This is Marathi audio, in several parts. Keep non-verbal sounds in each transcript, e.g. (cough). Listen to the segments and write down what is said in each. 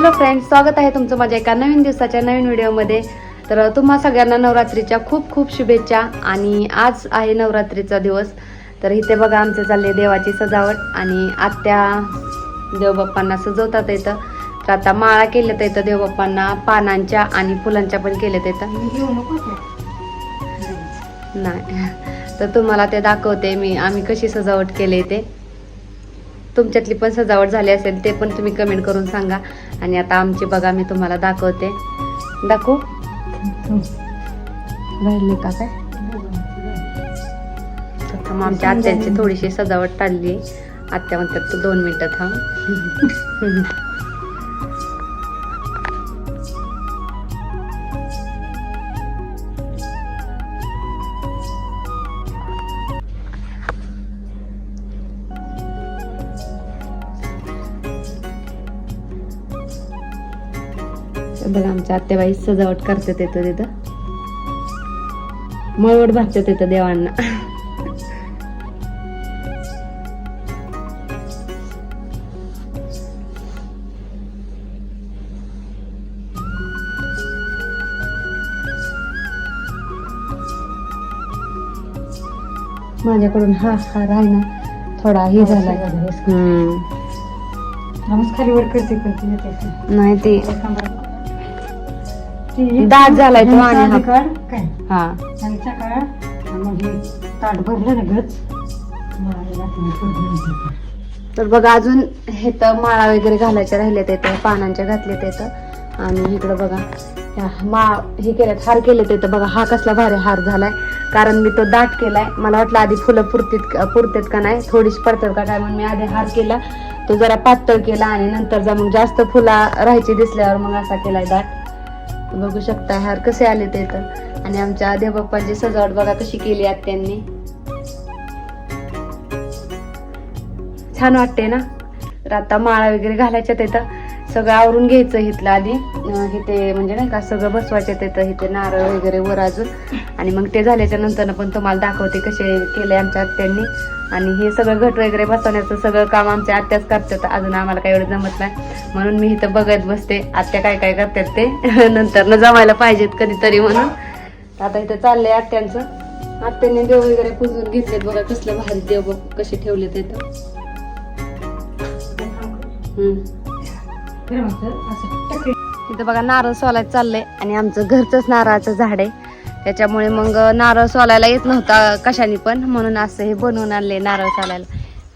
हॅलो फ्रेंड्स स्वागत आहे तुमचं माझ्या एका नवीन दिवसाच्या नवीन व्हिडिओमध्ये. तर तुम्हा सगळ्यांना नवरात्रीच्या खूप खूप शुभेच्छा आणि आज आहे नवरात्रीचा दिवस. तर इथे बघा आमचे चालले देवाची सजावट आणि आत्या देवबाप्पांना सजवतात येतं तर आता माळा केल्यात येतं देवबाप्पांना पानांच्या आणि फुलांच्या पण केल्यात येतं नाही. तर तुम्हाला ते दाखवते मी आम्ही कशी सजावट केली ते. तुमच्यातली पण सजावट झाली असेल ते पण तुम्ही कमेंट करून सांगा. आणि आता आमची बघा मी तुम्हाला दाखवते. दाखवू? राहिले का काय? आमच्या आत्यांची थोडीशी सजावट टाळली. आत्या म्हणतात तू दोन मिनिटं थांब. (laughs) बघा आमच्या आत्याबाई सजावट करतात येतं तिथं. मळवट भरतात येतं देवांना. माझ्याकडून हा हा राही ना. थोडा हे झाला. खाली वर करते करते नाही ते ती- दात झालाय तो आणि हा- काढ, काय? हा. ह्यांचा काढ, आणि मग हे ताट भरलं ना गच. तर बघा अजून हे तर माळा वगैरे घालायच्या राहिल्यात येतं पानांच्या घातल्यात येतं आणि इकडं बघा ह्या मा हे केल्यात हार केलेत येतं बघा हा कसला भारी हार झालाय. कारण मी तो दाट केलाय. मला वाटलं आधी फुलं पुरतीत पुरतेत का नाही थोडीशी पडतात का काय म्हणून मी आधी हार केला. तो जरा पातळ केला आणि नंतर जा मग जास्त फुला राहायची दिसल्यावर मग असा केलाय दाट. बघू शकता हार कसे आले ते तर. आणि आमच्या देवबाप्पांची सजावट बघा कशी केली आत्यांनी. छान वाटते ना? तर आता माळा वगैरे घालायच्या तिथं सगळं आवरून घ्यायचं इथलं आधी. इथे म्हणजे नाही का सगळं बसवायचं तिथं इथे नारळ वगैरे वर अजून. आणि मग ते झाल्याच्यानंतर पण तुम्हाला दाखवते कसे केले आमच्या आत्यांनी. आणि हे सगळं घट वगैरे बसवण्याचं सगळं काम आमच्या आत्याच करतात. अजून आम्हाला काही एवढं जमत नाही. म्हणून मी इथं बघत बसते आत्या काय काय करतात ते. (laughs) नंतर न जमायला पाहिजेत कधीतरी म्हणून. आता इथं चाललंय आत्यांचं. आत्यांनी देव वगैरे पुजून घेतलेत बघा कसलं भारी देव बघ कसे ठेवलेत इथं. हम्म. तिथं बघा नारळ सोलायचं चाललंय आणि आमचं घरचंच नारळाचं झाड आहे. त्याच्यामुळे मग नारळ सोलायला येत नव्हता कशाने पण म्हणून असं हे बनवून आणले नारळ सोलायला.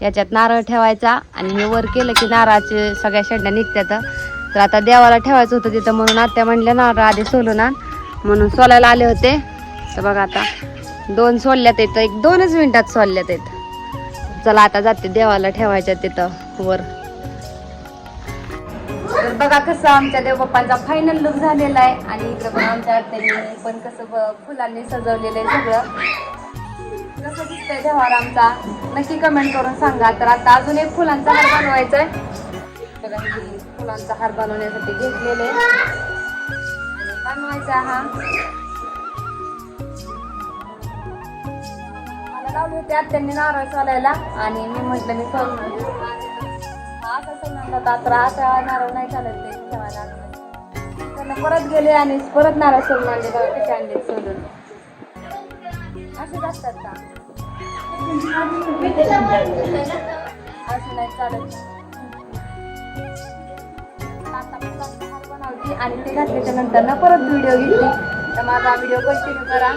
याच्यात नारळ ठेवायचा आणि हे वर केलं की नारळाचे सगळ्या शेंड्या निघतात तर आता देवाला ठेवायचं होतं तिथं म्हणून आत्या म्हणल्या नारळ आधी सोलून आण. म्हणून सोलायला आले होते. तर बघा आता दोन सोलल्यात येतं एक दोनच मिनटात सोलल्यात येत चला आता जाते देवाला ठेवायच्या तिथं वर. तर बघा कसं आमच्या देवबाप्पांचा फायनल लुक झालेला आहे. आणि इकडे पण आमच्या आत्याने पण कसं फुलांनी सजवलेलं आहे सगळं. कसं दिसतंय देवार आमचा? नक्की कमेंट करून सांगा. तर आता अजून एक फुलांचा हार बनवायचा आहे. बघा फुलांचा हार बनवण्यासाठी घेतलेले आणि बनवायचा हा. मला लावले होते आत्यांनी नारळ चालायला. आणि मी म्हटलं मी सोलणार हा नारळ नाही चालत ते ठेवायला त्यांना परत गेले आणि परत नारळ सोडून आणले बघा कसे आणले सोलून असेच असतात का? असं नाही चालत. आता बनवली आणि ते घातल्याच्या नंतर ना परत व्हिडिओ घेतली. तर माझा व्हिडिओ कंटिन्यू करा.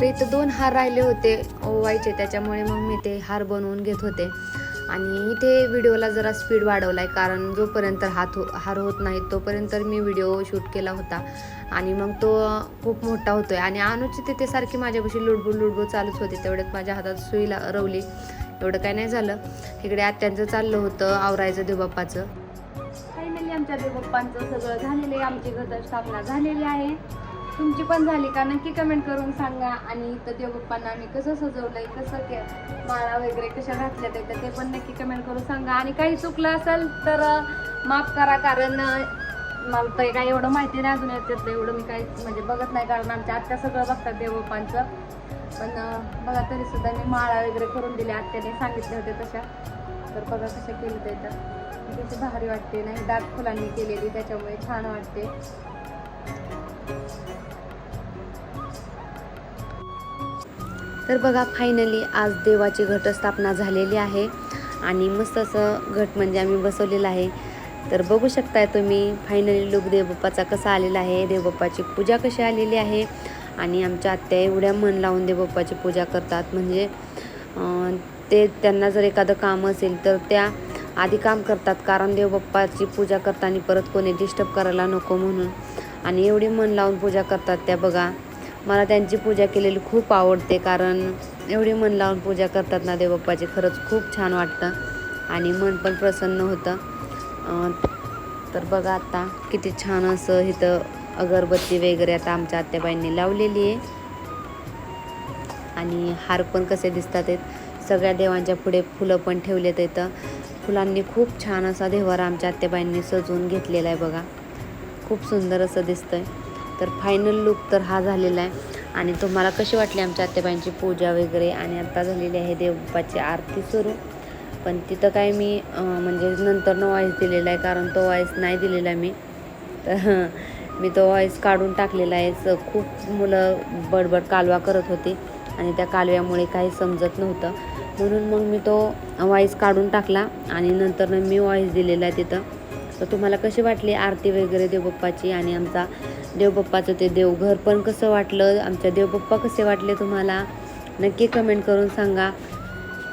तर इथं दोन हार राहिले होते ओवायचे. त्याच्यामुळे मग मी ते हार बनवून घेत होते. आणि इथे व्हिडिओला जरा स्पीड वाढवला आहे कारण जोपर्यंत हात हो हार होत नाही तोपर्यंत मी व्हिडिओ शूट केला होता. आणि मग तो खूप मोठा होतो आहे आणि अनुचित तिथे सारखी माझ्यापाशी लुडबुड लुडबुड चालूच होते. तेवढ्यात माझ्या हातात सुईला रवली. एवढं काय नाही झालं. इकडे आत्यांचं चाललं होतं आवरायचं देवबाप्पाचं. फायनली आमच्या देवबाप्पांचं सगळं झालेलं आहे. आमची घट स्थापना झालेली आहे. तुमची पण झाली का? नक्की कमेंट करून सांगा. आणि इथं देवबाप्पांना आम्ही कसं सजवलंय कसं के माळा वगैरे कशा घातल्या तर ते पण नक्की कमेंट करून सांगा. आणि काही चुकलं असेल तर माफ करा कारण मला तर काय एवढं माहिती नाही अजून येत एवढं मी काही म्हणजे बघत नाही कारण आमच्या आत्या सगळं बघतात देवबाप्पांचं पण बघा तरी सुद्धा मी माळा वगैरे करून दिल्या. आत्याने सांगितले होते तशा. तर बघा कशा केली तर कशी भारी वाटते नाही दाट फुलांनी केलेली त्याच्यामुळे छान वाटते. तर बघा फायनली आज देवाची घटस्थापना झालेली आहे. आणि मस्त असं घट म्हणजे आम्ही बसवलेलं आहे. तर बघू शकताय तुम्ही फायनली लुक देवबाप्पाचा कसा आलेला आहे देवबाप्पाची पूजा कशी आलेली आहे. आणि आमच्या आत्या एवढ्या मन लावून देवबाप्पाची पूजा करतात. म्हणजे ते त्यांना जर एखादं काम असेल तर त्या आधी काम करतात. कारण देवबाप्पाची पूजा करताना परत कोणी डिस्टर्ब करायला नको म्हणून. आणि एवढी मन लावून पूजा करतात त्या बघा. मला त्यांची पूजा केलेली खूप आवडते कारण एवढी मन लावून पूजा करतात ना देवबाप्पाची. खरंच खूप छान वाटतं आणि मन पण प्रसन्न होतं. तर बघा आता किती छान असं इथं अगरबत्ती वगैरे आता आमच्या आत्याबाईंनी लावलेली आहे. आणि हार पण कसे दिसतात आहेत. सगळ्या देवांच्या पुढे फुलं पण ठेवलेत इथं फुलांनी खूप छान असा देवारा आमच्या आत्याबाईंनी सजवून घेतलेला आहे बघा. खूप सुंदर असं दिसतंय. तर फायनल लुक तर हा झालेला आहे. आणि तुम्हाला कशी वाटली आमच्या आत्याबाईंची पूजा वगैरे? आणि आत्ता झालेली आहे देवबाची आरती सुरू. पण तिथं काय मी म्हणजे नंतर न वॉईस दिलेला आहे कारण तो वॉईस नाही दिलेला मी. तर मी तो वॉईस काढून टाकलेला आहे. स खूप मुलं बडबड कालवा करत होती. आणि त्या कालव्यामुळे काही समजत नव्हतं. म्हणून मग मी तो वॉईस काढून टाकला. आणि नंतरनं मी वॉईस दिलेला आहे तिथं. तर तुम्हाला कशी वाटली आरती वगैरे देवबाप्पाची? आणि आमचा देवबाप्पाचं ते देवघर. पण कसं वाटलं? आमच्या देवबाप्पा कसे वाटले तुम्हाला? नक्की कमेंट करून सांगा.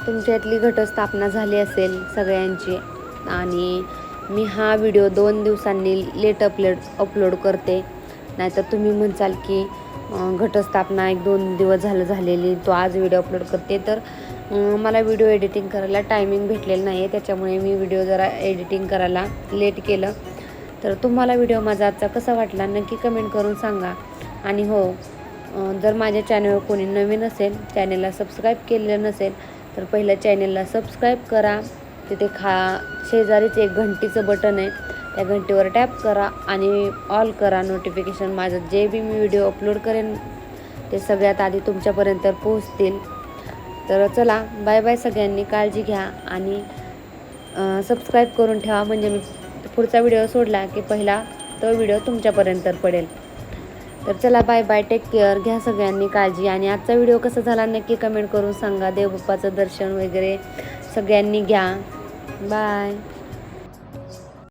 तुमच्यातली घटस्थापना झाली असेल सगळ्यांची. आणि मी हा व्हिडिओ दोन दिवसांनी लेट अपलोड अपलोड करते. नाहीतर तुम्ही म्हणसाल की घटस्थापना एक दोन दिवस झालं झालेली. तो आज व्हिडिओ अपलोड करते. तर मला व्हिडिओ एडिटिंग करायला टायमिंग भेटलेलं नाही आहे त्याच्यामुळे मी व्हिडिओ जरा एडिटिंग करायला लेट केलं. तर तुम्हाला व्हिडिओ माझा आजचा कसा वाटला नक्की कमेंट करून सांगा. आणि हो जर माझ्या चॅनलवर कोणी नवीन असेल चॅनलला सबस्क्राईब केलेलं नसेल तर पहिल्या चॅनलला सबस्क्राईब करा. तिथे खा शेजारीच एक घंटीचं बटन आहे. त्या घंटीवर टॅप करा आणि ऑल करा नोटिफिकेशन माझं जे बी मी व्हिडिओ अपलोड करेन ते सगळ्यात आधी तुमच्यापर्यंत पोहोचतील. तर चला बाय बाय सगळ्यांनी. काळजी घ्या आणि सबस्क्राईब करून ठेवा. म्हणजे मी पुढचा व्हिडिओ सोडला की पहिला तो व्हिडिओ तुमच्यापर्यंत पडेल. तर चला बाय बाय टेक केअर घ्या सगळ्यांनी काळजी. आणि आजचा व्हिडिओ कसा झाला नक्की कमेंट करून सांगा. देवबाप्पाचं दर्शन वगैरे सगळ्यांनी घ्या. बाय